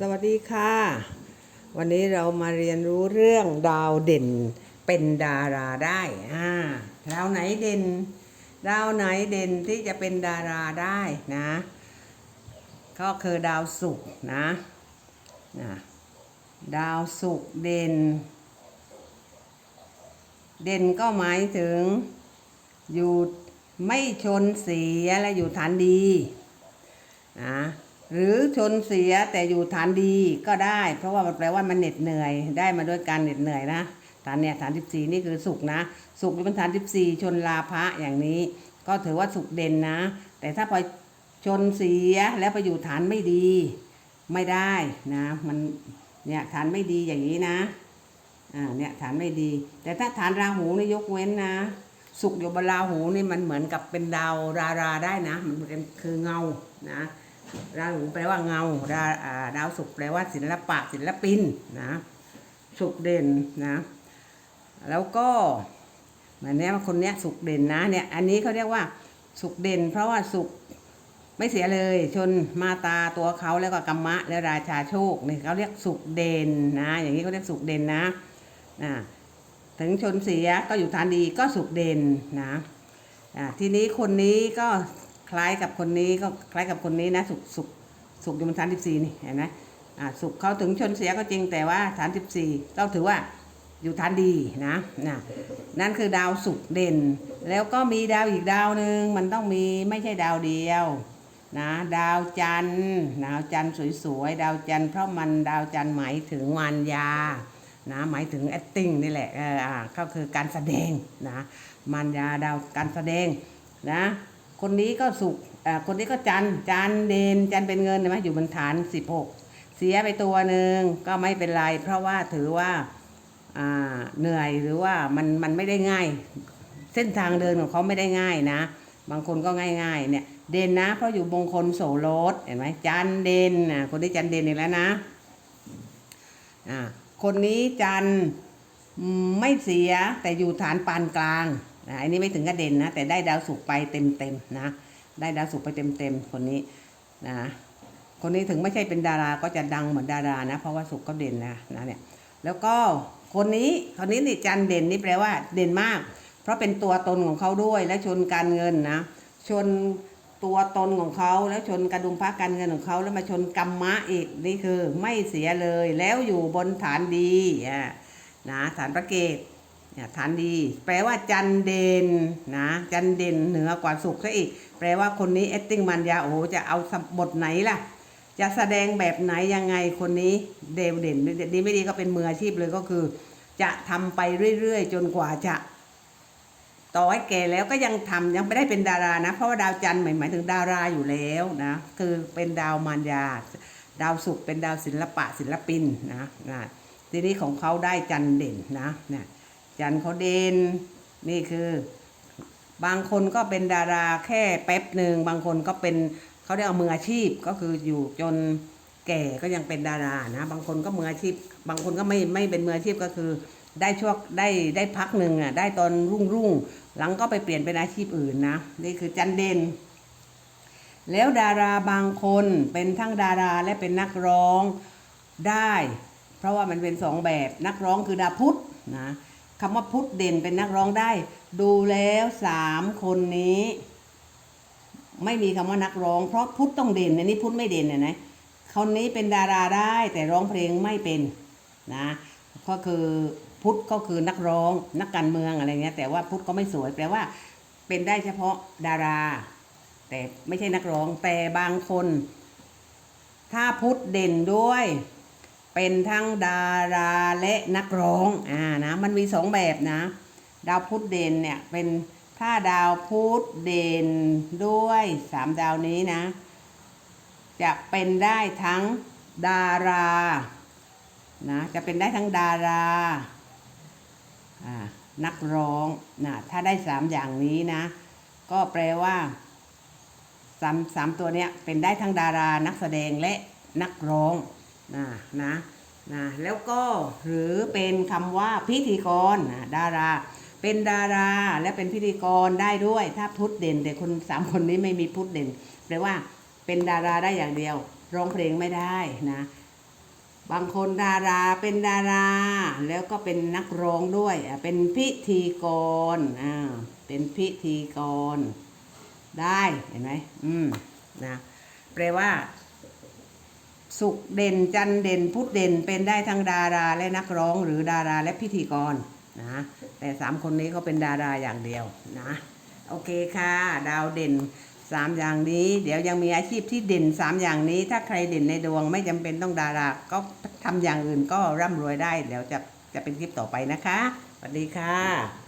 สวัสดีค่ะ วันนี้เรามาเรียนรู้เรื่องดาวเด่นเป็นดาราได้อ่าดาวไหนเด่น ดาวไหนเด่นที่จะเป็นดาราได้นะ ก็คือดาวศุกร์นะนะดาวศุกร์เด่น เด่นก็หมายถึงอยู่ไม่ชนเสียและอยู่ฐานดีนะ หรือชนเสียแต่อยู่ฐานดีก็ได้ เพราะว่ามันแปลว่ามันเหน็ดเหนื่อย ได้มาด้วยการเหน็ดเหนื่อยนะฐานเนี่ยฐานสิบสี่นี่คือสุขนะ สุขเป็นฐานสิบสี่ชนลาภะอย่างนี้ ก็ถือว่าสุขเด่นนะ แต่ถ้าพอชนเสียแล้วไปอยู่ฐานไม่ดี ไม่ได้นะมันเนี่ยฐานไม่ดีอย่างนี้นะอ่าเนี่ยฐานไม่ดี แต่ถ้าฐานราหูนี่ยกเว้นนะสุขอยู่บนราหูนี่มันเหมือนกับเป็นดาวราราได้นะ มันเป็นคือเงานะ ราหูแปลว่าเงาดาดาวสุขแปลว่าศิลปะศิลปินนะสุขเด่นนะแล้วก็เหมือนเนี้ยคนเนี้ยสุขเด่นนะเนี่ยอันนี้เขาเรียกว่าสุขเด่น เพราะว่าสุขไม่เสียเลยชนมาตาตัวเขาแล้วก็กรรมะและราชาโชคนี่เขาเรียกสุขเด่นนะอย่างนี้เขาเรียกสุขเด่นนะนะถึงชนเสียก็อยู่ฐานดีก็สุขเด่นนะอ่าทีนี้คนนี้ก็ คล้ายกับคนนี้ก็คล้ายกับคนนี้นะสุขสุขสุขอยู่บนฐานสิบสี่นี่เห็นไหมอ่าสุขเขาถึงชนเสียก็จริงแต่ว่าฐานสิบสี่ก็ถือว่าอยู่ฐานดีนะนะนั่นคือดาวสุขเด่น แล้วก็มีดาวอีกดาวหนึ่งมันต้องมีไม่ใช่ดาวเดียวนะดาวจันทร์ดาวจันทร์สวยๆดาวจันทร์เพราะมันดาวจันทร์หมายถึงวานยานะหมายถึง acting นี่แหละเอออ่าก็คือการแสดงนะมารยาดาวการแสดงนะ คนนี้ก็สุขอ่าคนนี้ก็จันจันเดนจันเป็นเงินใช่ไหมอยู่บนฐาน16เสียไปตัวหนึ่งก็ไม่เป็นไร เพราะว่าถือว่าอ่าเหนื่อยหรือว่ามันมันไม่ได้ง่าย เส้นทางเดินของเขาไม่ได้ง่ายนะ บางคนก็ง่ายๆเนี่ยเด่นนะ เพราะอยู่มงคลโสรสเห็นไหมจันเด่นนะคนที่จันเด่นอีกแล้วนะอ่าคนนี้จันไม่เสียแต่อยู่ฐานปานกลาง นะอันนี้ไม่ถึงกระเด็นนะ แต่ได้ดาวศุกไปเต็มเต็มๆนะ ได้ดาวศุกไปเต็มเต็มๆคนนี้นะคนนี้ถึงไม่ใช่เป็นดาราก็จะดังเหมือนดารานะ เพราะว่าศุกก็เด่นนะนะเนี่ยแล้วก็คนนี้คนนี้นี่จันเด่นนี่แปลว่าเด่นมาก เพราะเป็นตัวตนของเขาด้วยและชนการเงินนะชนตัวตนของเขาแล้วชนกระดุมพระการเงินของเขาแล้วมาชนกรรมะอีกนี่คือไม่เสียเลยแล้วอยู่บนฐานดีอะนะฐานประเกต เนี่ยฐานดี แปลว่าจันเด่นนะจันเด่นเหนือกว่าสุขซะอีก แปลว่าคนนี้ acting มันยาโอ้โหจะเอาบทไหนล่ะ จะแสดงแบบไหนยังไงคนนี้เดวเด่นดีไม่ดีก็เป็นมืออาชีพเลยก็คือ จะทำไปเรื่อยๆ จนกว่าจะต่อให้แก่แล้วก็ยังทำยังไม่ได้เป็นดารานะ เพราะว่าดาวจันทร์หมายถึงดาราอยู่แล้วนะคือเป็นดาวมารยา ดาวศุกเป็นดาวศิลปะศิลปินนะนะทีนี้ของเขาได้จันเด่นนะเนะ จันเขาเด่นนี่คือ บางคนก็เป็นดาราแค่แป๊บหนึ่งบางคนก็เป็นเขาเรียกว่ามืออาชีพก็คืออยู่จนแก่ก็ยังเป็นดารานะ บางคนก็มืออาชีพ บางคนก็ไม่ไม่เป็นมืออาชีพก็คือ ได้ช่วงได้ได้พักหนึ่งอะได้ตอนรุ่งรุ่งหลังก็ไปเปลี่ยนเป็นอาชีพอื่นนะ นี่คือจันเด่นแล้วดาราบางคนเป็นทั้งดาราและเป็นนักร้องได้ เพราะว่ามันเป็นสองแบบนักร้องคือดาพุธนะ คำว่าพุทธเด่นเป็นนักร้องได้ ดูแล้วสามคนนี้ ไม่มีคำว่านักร้อง เพราะพุทธต้องเด่นอันนี้พุทธไม่เด่นเนะนะคนนี้เป็นดาราได้แต่ร้องเพลงไม่เป็นนะก็คือพุทธก็คือนักร้องนักการเมืองอะไรเงี้ยแต่ว่าพุทธก็ไม่สวยแปลว่าเป็นได้เฉพาะดารา แต่ไม่ใช่นักร้องแต่บางคน ถ้าพุทธเด่นด้วย เป็นทั้งดาราและนักร้องอ่านะมันมีสองแบบนะ ดาวพุธเด่นเนี่ยเป็นถ้าดาวพุธเด่นด้วยสามดาวนี้นะ จะเป็นได้ทั้งดารานะจะเป็นได้ทั้งดาราอ่านักร้องนะถ้าได้สามอย่างนี้นะ ก็แปลว่าสามสามตัวเนี้ยเป็นได้ทั้งดารานักแสดงและนักร้อง นะนะนะแล้วก็หรือเป็นคำว่าพิธีกรนะดารา เป็นดาราและเป็นพิธีกรได้ด้วย ถ้าพุทธเด่น แต่คนสามคนนี้ไม่มีพุทธเด่นแปลว่าเป็นดาราได้อย่างเดียวร้องเพลงไม่ได้นะบางคนดาราเป็นดารา แล้วก็เป็นนักร้องด้วยเป็นพิธีกรอ่าเป็นพิธีกรได้เห็นไหมอืมนะแปลว่า สุขเด่นจันเด่นพุธเด่นเป็นได้ทั้งดาราและนักร้องหรือดาราและพิธีกรนะแต่สามคนนี้เขาเป็นดาราอย่างเดียวนะโอเคค่ะ ดาวเด่นสามอย่างนี้ เดี๋ยวยังมีอาชีพที่เด่นสามอย่างนี้ ถ้าใครเด่นในดวงไม่จำเป็นต้องดาราก็ทำอย่างอื่นก็ร่ำรวยได้ เดี๋ยวจะจะเป็นคลิปต่อไปนะคะสวัสดีค่ะ